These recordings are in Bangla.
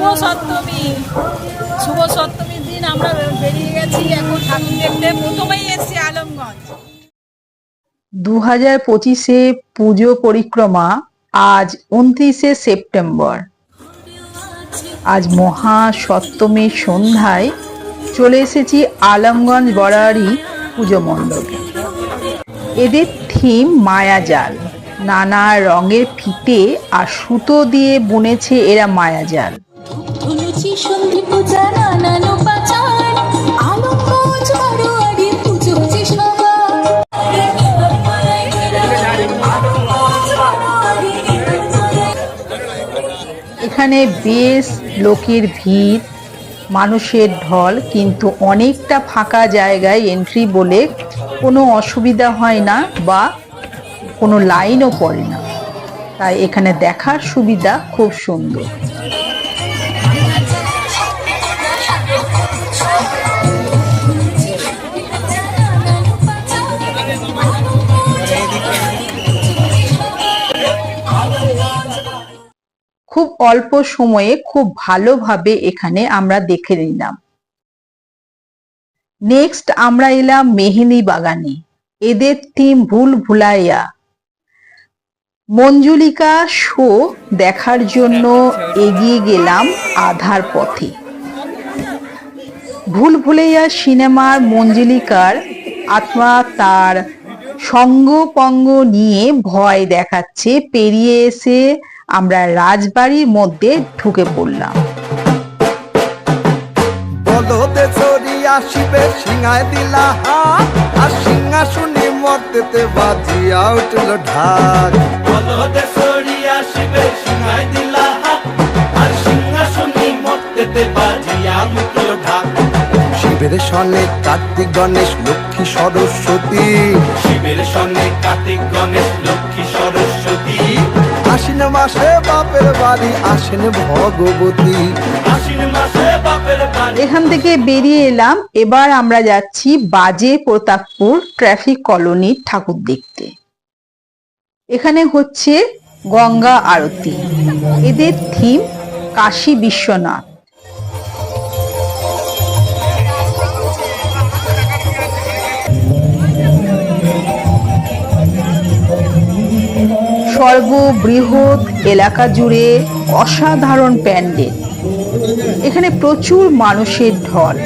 শুভ সপ্তমী। শুভ সপ্তমীর দিন আমরা বেরিয়ে গেছি এখন ঠাকুর দেখতে। প্রথমেই এসেছি আলমগঞ্জ। দু হাজার পঁচিশে পুজো পরিক্রমা আজ উনত্রিশে সেপ্টেম্বর। আজ মহা সপ্তমীর সন্ধ্যায় চলে এসেছি আলমগঞ্জ বরারি পুজো মণ্ডপে। এদের থিম মায়াজাল। নানা রঙের ফিতে আর সুতো দিয়ে বুনেছে এরা মায়াজাল। এখানে বেশ লোকের ভিড়, মানুষের ঢল, কিন্তু অনেকটা ফাঁকা জায়গায় এন্ট্রি বলে কোনো অসুবিধা হয় না বা কোনো লাইনও পড়ে না। তাই এখানে দেখার সুবিধা খুব সুন্দর। অল্প সময়ে খুব ভালোভাবে এখানে আমরা দেখে নিলাম। নেক্সট আমরা এলাম মেহেন্দি বাগানে। এদের থিম ভুল ভুলাইয়া। মঞ্জুলিকা শো দেখার জন্য এগিয়ে গেলাম আধার পথে। ভুল ভুলাইয়া সিনেমার মঞ্জুলিকার আত্মা তার সঙ্গ পঙ্গ নিয়ে ভয় দেখাচ্ছে, পেরিয়ে এসে আমরা রাজবাড়ির মধ্যে ঢুকে পড়লাম। আসিবে সিংহায় দিলা আর সিংহাসনে বাজিয়া উঠল ঢাক। সরি আসিবে সিংহাই দিলা আর সিংহাসনী মর্তেতে বাজিয়া মুখল ঢাক। শিবের সনে কার্তিক, গণেশ, লক্ষ্মী, সরস্বতী। শিবের সঙ্গে কার্তিক, গণেশ, লক্ষ্মী, সরস্বতী। আশ্বিন মাসে বাপের বাড়ি আসেন ভগবতী। আশ্বিন মাসে বাপের বাড়ি। এখান থেকে বেরিয়ে এলাম। এবার আমরা যাচ্ছি বাজে প্রতাপপুর ট্রাফিক কলোনির ঠাকুর দেখতে। এখানে হচ্ছে গঙ্গা আরতি। এদের থিম কাশী বিশ্বনাথ। সর্ববৃহৎ এলাকা জুড়ে অসাধারণ প্যান্ডেল এখানে প্রচুর মানুষের ঢল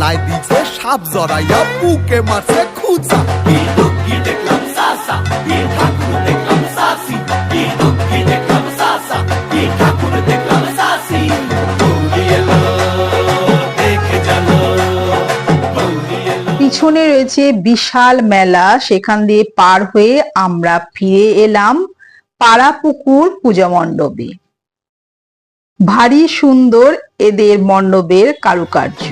গলায় দিছে সাপ জড়াইয়া বুকে মারছে খুঁজা দেখলাম সাসা ঠাকুর দেখলাম সাসি দেখলাম সাসা ঠাকুর দেখলাম সাসি। গৌরী এলো দেখে জানো গৌরী এলো। পিছনে রয়েছে বিশাল মেলা সেখান দিয়ে পার হয়ে আমরা ফিরে এলাম পাড়াপুকুর পূজা মণ্ডপে। ভারী সুন্দর এদের মণ্ডপের কারুকার্য।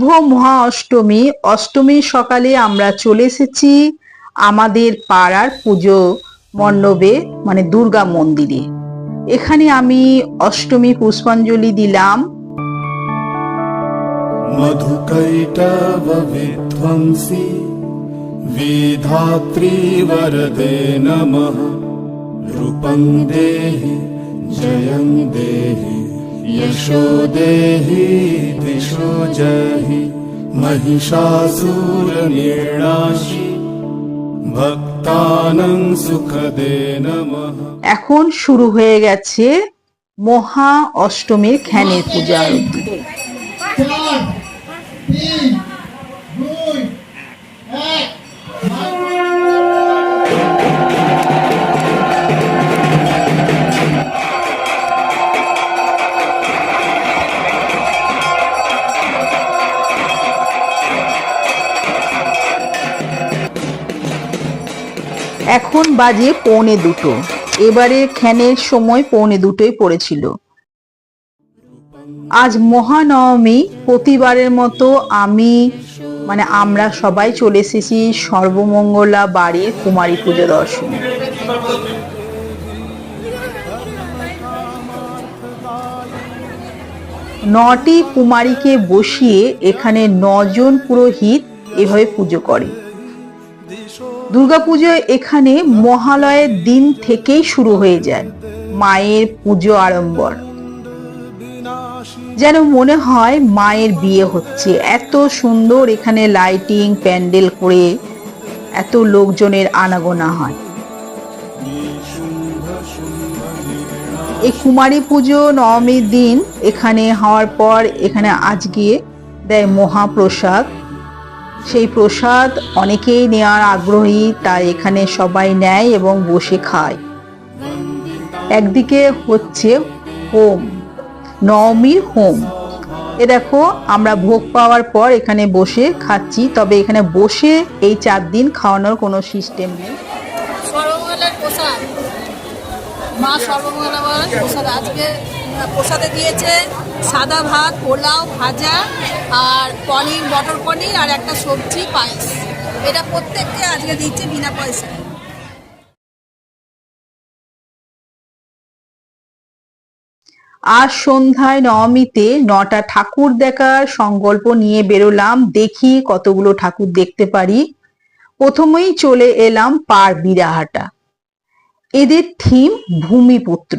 শুভ মহা অষ্টমী। অষ্টমীর সকালে আমরা চলে এসেছি আমাদের পাড়ার পুজো মণ্ডপে মানে দুর্গা মন্দিরে। এখানে আমি অষ্টমী পুষ্পাঞ্জলি দিলাম। রূপং দেহি, জয়ং দেহি। यशो देहि दिशो जहि महिषासुरनिर्णाशि भक्तानं सुखदे नमः এখন শুরু হয়ে গেছে মহা অষ্টমীর খ্যানের পূজা আরতি এখন বাজে পৌনে দুটো। এবারে খ্যানের সময় পৌনে দুটোই পড়েছিল। আজ মহানবমী, প্রতিবারের মতো আমি মানে আমরা সবাই চলে এসেছি সর্বমঙ্গলা বাড়ির কুমারী পুজো দর্শনে। নটি কুমারীকে বসিয়ে এখানে নজন পুরোহিত এভাবে পুজো করে। দুর্গাপুজো এখানে মহালয়ের দিন থেকেই শুরু হয়ে যায়, মায়ের পুজো আড়ম্বর। যেন মনে হয় মায়ের বিয়ে হচ্ছে। এত সুন্দর এখানে লাইটিং, প্যান্ডেল করে এত লোকজনের আনাগোনা হয়। এই কুমারী পুজো নবমীর দিন এখানে হওয়ার পর এখানে আজকে দেয় মহাপ্রসাদ। সেই প্রসাদ অনেকেই নেওয়ার আগ্রহী, তাই এখানে সবাই নেয় এবং বসে খায়। একদিকে হচ্ছে হোম, নবমীর হোম। এ দেখো, আমরা ভোগ পাওয়ার পর এখানে বসে খাচ্ছি, তবে এখানে বসে এই চার দিন খাওয়ানোর কোনো সিস্টেম নেই। মা সর্বমঙ্গলার প্রসাদ আজকে প্রসাদে দিয়েছে সাদা ভাত, পোলাও, ভাজা আর পনির, মটর পনির আর একটা সবজি পায়েস। এটা প্রত্যেককে আজকে দিচ্ছে বিনা পয়সায়। আজ সন্ধ্যায় নবমীতে নটা ঠাকুর দেখার সংকল্প নিয়ে বেরোলাম। দেখি কতগুলো ঠাকুর দেখতে পারি। প্রথমেই চলে এলাম পার বিরাহাটা। এদের থিম ভূমিপুত্র।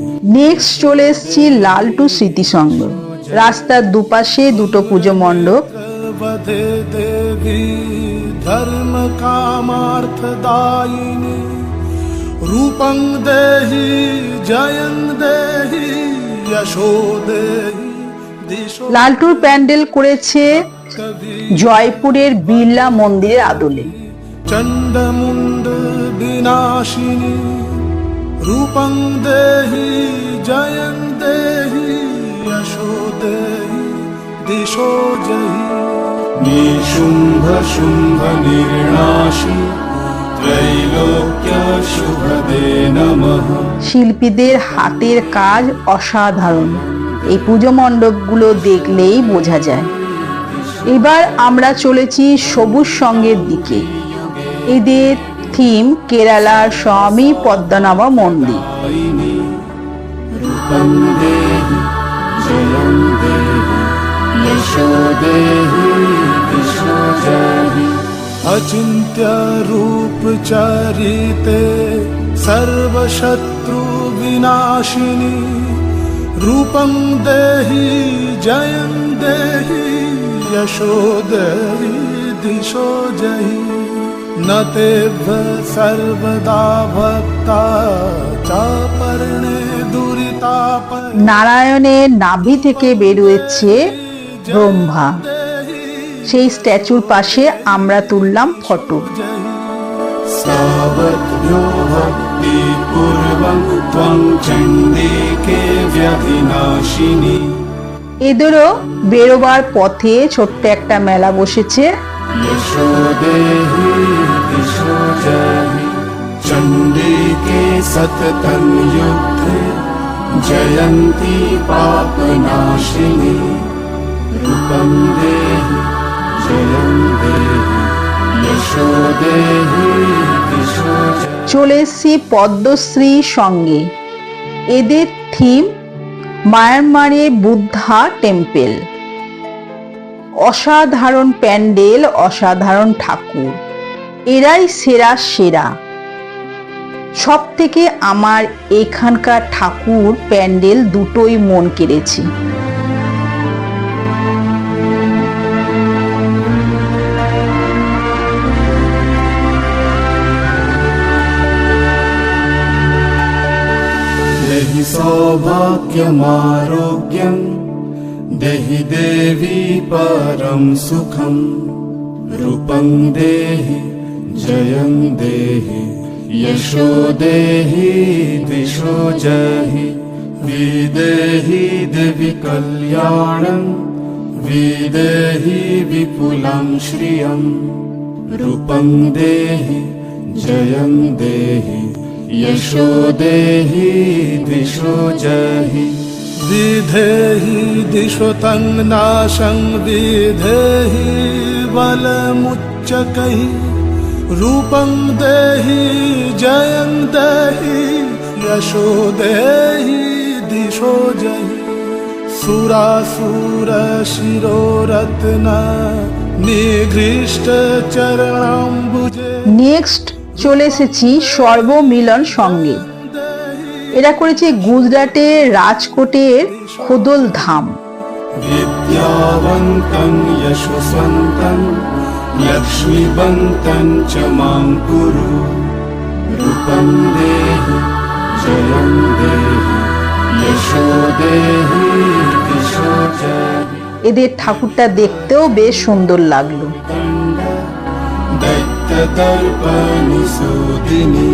নেক্সট চলে এসছি লালটু স্মৃতিসংঘ রাস্তার দুপাশে দুটো পুজো মণ্ডপ। ধর্ম কামার্থদায়িনী রূপং দেহি জয়ং দেহি যশো দেহি। লালটুর প্যান্ডেল করেছে জয়পুরের বিড়লা মন্দিরের আদলে। চণ্ডমুণ্ড বিনাশিনী রূপং দেহি জয়ং দেহি যশো দেহি দিশো জহি। নিশুম্ভ শুম্ভ নির্ণাশী শিল্পীদের হাতের কাজ অসাধারণ। এই পুজো মণ্ডপগুলো দেখলেই বোঝা যায়। এবার আমরা চলেছি সবুজ সঙ্গের দিকে। এদের থিম কেরালার স্বামী পদ্মনাভ মন্দির आयिनि रूपं देहि जयं देहि यशो देहि दिशो जहि अचिन्त्य रूप चरिते सर्वशत्रु विनाशिनी रूपं देहि जयं देहि यशो देहि दिशो जहि न तेभ्य सर्वदा भक्ता चापर्णे दुरिताप নারায়ণের নাভি থেকে বেরোয়েছে ব্রহ্মা সেই স্ট্যাচুর পাশে আমরা তুললাম ফটো सावध्यो भक्तिपूर्वं त्वं चण्डिके व्यधिनाशिनी এদেরও বেরোবার পথে ছোট্ট একটা মেলা বসেছে यशो देहि दिशो जहि चण्डिके सततं युद्धे जयन्ती पापनाशिनी रूपं देहि जयं देहि यशो देहि दिशो जय চলে এসছি পদ্মশ্রীর সঙ্গে এদের থিম মায়ানমারে বুদ্ধা টেম্পেল অসাধারণ প্যান্ডেল অসাধারণ ঠাকুর এরাই সেরা সেরা সব থেকে আমার এখানকার ঠাকুর প্যান্ডেল দুটোই মন কেড়েছে देहि सौभाग्यमारोग्यं देहि देवी परं सुखं। रूपं देहि जयं देहि यशो देहि दिशो जहि। विदेहि देवि कल्याणं विदेहि विपुलं श्रियं। रूपं देहि जयं देहि यशो देहि दिशो जहि विधेहि दिशो तं नाशं विधेहि बलमुच्चकैः रूपं देहि जयं देहि यशो देहि दिशो जहि सुरासुरशिरोरत्न निघृष्टचरणाम्बुजे নেক্সট চলে এসেছি সর্বমিলন সঙ্গে এরা করেছে গুজরাটে রাজকোটের খোদল ধাম। এদের ঠাকুরটা দেখতেও বেশ সুন্দর লাগল। সুদিনী।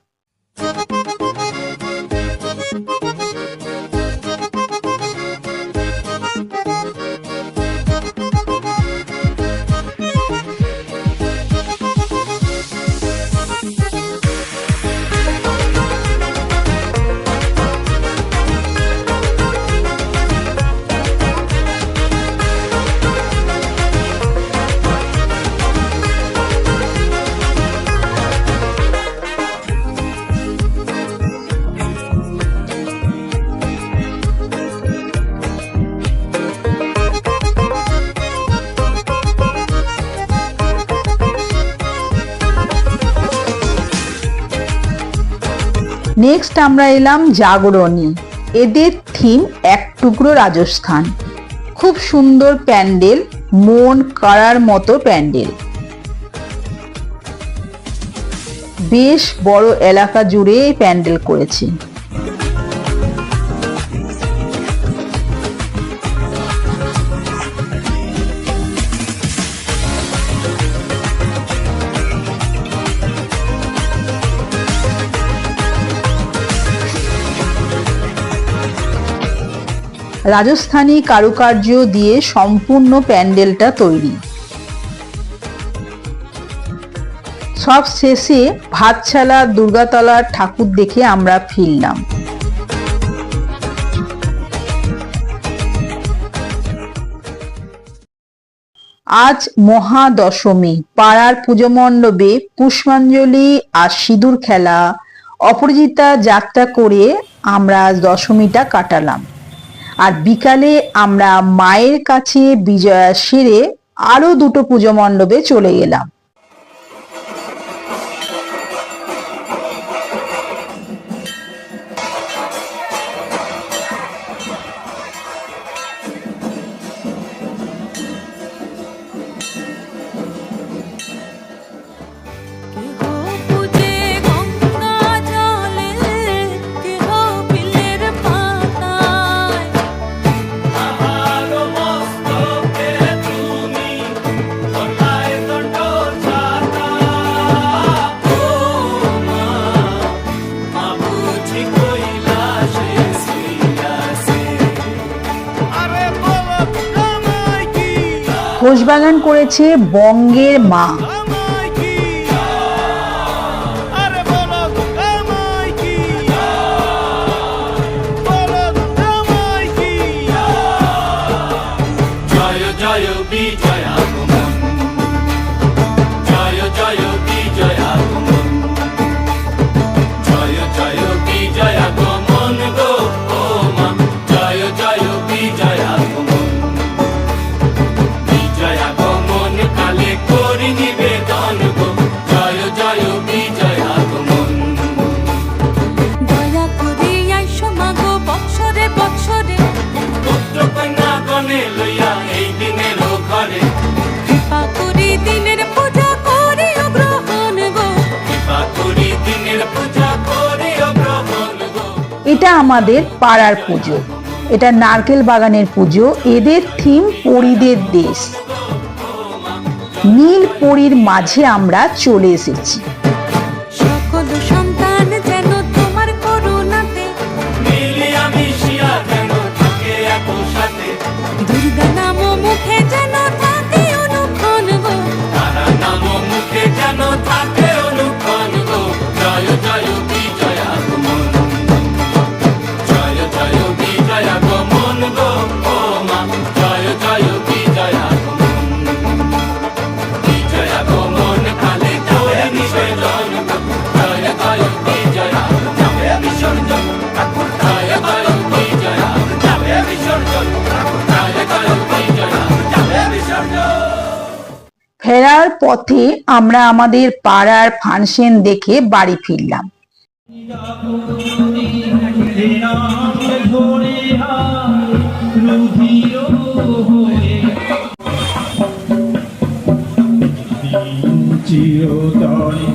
নেক্সট আমরা এলাম জাগরণী। এদের থিম এক টুকরো রাজস্থান। খুব সুন্দর প্যান্ডেল, মন কাড়ার মতো প্যান্ডেল। বেশ বড় এলাকা জুড়ে প্যান্ডেল করেছে। রাজস্থানী কারুকার্য দিয়ে সম্পূর্ণ প্যান্ডেলটা তৈরি। সব শেষে ভাতছালা দুর্গাতলার ঠাকুর দেখে আমরা ফিরলাম। আজ মহাদশমী, পাড়ার পুজো মণ্ডপে পুষ্পাঞ্জলি আর সিঁদুর খেলা। অপরাজিতা যাত্রা করে আমরা দশমীটা কাটালাম। আর বিকালে আমরা মায়ের কাছে বিজয়া সেরে আরও দুটো পুজো মণ্ডপে চলে গেলাম রোজ বাগান করেছে বঙ্গের মা। এটা আমাদের পাড়ার পুজো। এটা নারকেল বাগানের পুজো। এদের থিম পরিদের দেশ। নীল পরির মাঝে আমরা চলে এসেছি। ফেরার পথে আমরা আমাদের পাড়ার ফাংশন দেখে বাড়ি ফিরলাম। চিরতরে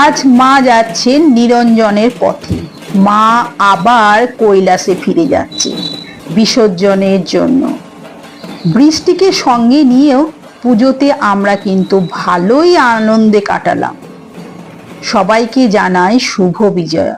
আজ মা যাচ্ছেন নিরঞ্জনের পথে। মা আবার কৈলাসে ফিরে যাচ্ছে বিসর্জনের জন্য। বৃষ্টিকে সঙ্গে নিয়েও পুজোতে আমরা কিন্তু ভালোই আনন্দে কাটালাম। সবাইকে জানাই শুভ বিজয়া।